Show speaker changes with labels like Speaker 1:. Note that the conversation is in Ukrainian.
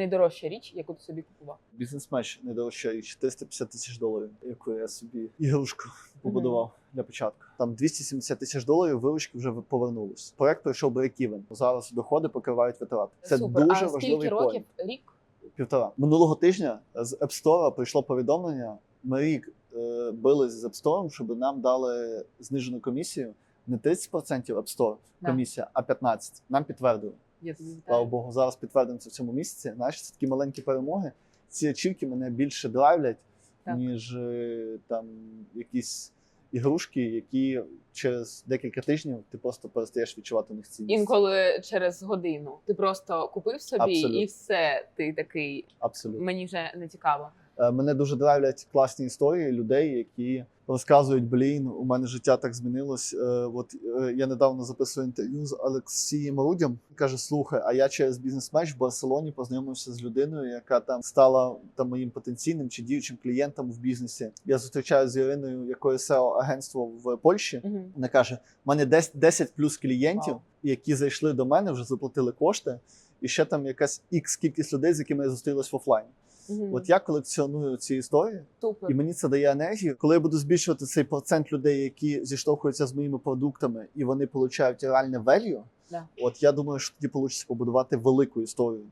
Speaker 1: найдорожча річ, яку ти собі купував?
Speaker 2: Бізнес-меч найдорожча річ 350 тисяч доларів, яку я собі ігрушку побудував для початку. Там 270 тисяч доларів виручки вже повернулись. Проект пройшов break-even. Зараз доходи покривають витрати. Це
Speaker 1: Супер.
Speaker 2: дуже
Speaker 1: а
Speaker 2: важливий
Speaker 1: скільки років?
Speaker 2: point.
Speaker 1: Рік?
Speaker 2: Півтора минулого тижня з App Store прийшло повідомлення. Ми рік е, бились з App Store, щоб нам дали знижену комісію. Не 30% App Store
Speaker 1: Да.
Speaker 2: комісія, а 15%. Нам підтвердили.
Speaker 1: Я.
Speaker 2: Слава Богу, зараз підтвердимо це в цьому місяці. Знаєш, це такі маленькі перемоги. Ці ачівки мене більше драйвлять,
Speaker 1: Так.
Speaker 2: ніж е, там якісь ігрушки, які через декілька тижнів ти просто перестаєш відчувати в них цінність.
Speaker 1: Інколи через годину ти просто купив собі
Speaker 2: Абсолютно.
Speaker 1: і все. Ти такий
Speaker 2: Абсолютно.
Speaker 1: мені вже не цікаво.
Speaker 2: Е, Мене дуже драйвлять класні історії людей, які розказують: блін, у мене життя так змінилось. Е, От е, я недавно записував інтерв'ю з Олексієм Рудям. Він каже: слухай, а я через бізнес-меч в Барселоні познайомився з людиною, яка там стала там моїм потенційним чи діючим клієнтом в бізнесі. Я зустрічаюся з Іриною, якої SEO агентство в Польщі.
Speaker 1: Угу.
Speaker 2: Вона каже: у мене десь 10 плюс клієнтів,
Speaker 1: Вау.
Speaker 2: які зайшли до мене, вже заплатили кошти, і ще там якась ікс кількість людей, з якими я зустрілась в офлайн.
Speaker 1: Угу.
Speaker 2: От я колекціоную ці історії,
Speaker 1: Супер.
Speaker 2: і мені це дає енергію. Коли я буду збільшувати цей процент людей, які зіштовхуються з моїми продуктами, і вони получають реальне value,
Speaker 1: Да.
Speaker 2: от я думаю, що тоді вийде побудувати велику історію.